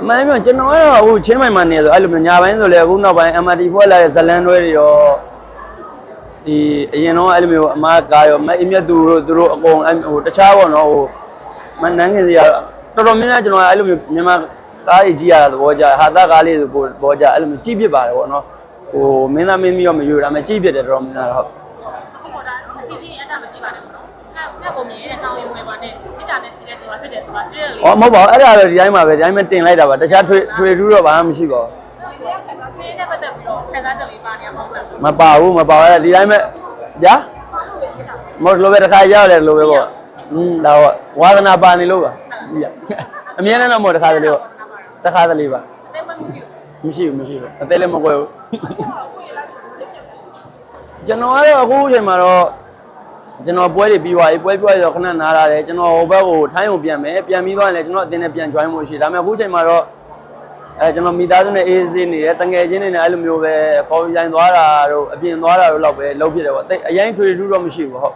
အမှန်ပြောကျွန်တော်ကတော့အခုချင်းမိုင်မှာနေဆိုအဲ့လိုမျိုးညာပိုင်းဆိုလေအခုနောက်ပိုင်း MRT ဖွဲ့လာတဲ့ဇလန်တွဲတွေရောဒီအရင်တော့အဲ့လိုမျိုးအမားကားရောမအင်းမြတ်သူတို့သူတို့အကုန်အဲ့ဟိုတခြားပေါ့နော်ဟိုမနန်းငင်စီရတော်တော်များများကျွန်တော်အဲ့လိုမျိုးမြန်မာကားကြီးကြီးရတာသဘောကျဟာသားကားလေးဆိုပိုသဘောကျအဲ့လိုမျိုးကြည့်ပြစ်ပါတယ်ပေါ့နော်ဟိုမင်းသားမင်းမီရောမယူတာမကြည့်ပြစ်တယ်တော်တော်များများတော့ အခုပေါ်တာအချီစီအတ္တမကြည့်ပါနဲ့ ပေါ့နော်။အဲ့အဲ့ပုံမြင်ရဲ့တောင်းရင်ဝင်ပါနဲ့အတ္တနဲ့ချီတဲ့ကျွန်တော်ဖြစ်တယ်ဆိုတာ serial လေး။အော်မဟုတ်ပါဘူးအဲ့ဒါတော့ဒီတိုင်းမှာပဲဒီတိုင်းပဲတင်လိုက်တာပါတခြားထွေထွေထူးတော့ဘာမှမရှိပါဘူးဆင်းနဲ့ပတ်သက်ပြီးတော့ခံစားချက်လေးပါနေရမှာဟုတ်လား။မပါဘူးမပါဘူးအဲ့ဒါဒီတိုင်းပဲဗျာမဟုတ်လို့ပဲတစ်ခါရောက်တယ်လို့ပဲပေါ့။อืมဒါတော့ဝါသနာပါနေလို့ပါ။ဗျာအမြဲတမ်းတော့မဟုတ်တစ်ခါတလေပေါ့တစ်ခါတလေပါအသေးမမှုရှိဘူးမရှိဘူးမရှိဘူးအသေးလည်းမကွယ်ဘူးကျွန်တော်ကတော့အခုအချိန်မှာတော့ ကျွန်တော်ပွဲတွေပြီးသွားပြီပွဲပြီးသွားရောခဏနားလာတယ်ကျွန်တော်ဟိုဘက်ကိုထိုင်းကိုပြန်မယ်ပြန်ပြီးသွားရင်လည်းကျွန်တော်အတင်းနဲ့ပြန် join ဖို့ရှိတယ်ဒါပေမဲ့အခုအချိန်မှာတော့အဲကျွန်တော်မိသားစုနဲ့အေးဆေးနေတယ်တငယ်ချင်းတွေနဲ့အဲ့လိုမျိုးပဲကော်ဖီဆိုင်သွားတာတို့အပြင်သွားတာတို့လောက်ပဲလုပ်ဖြစ်တယ်ပေါ့တိတ်အရင်ထွေထူးတော့မရှိဘူးဟုတ်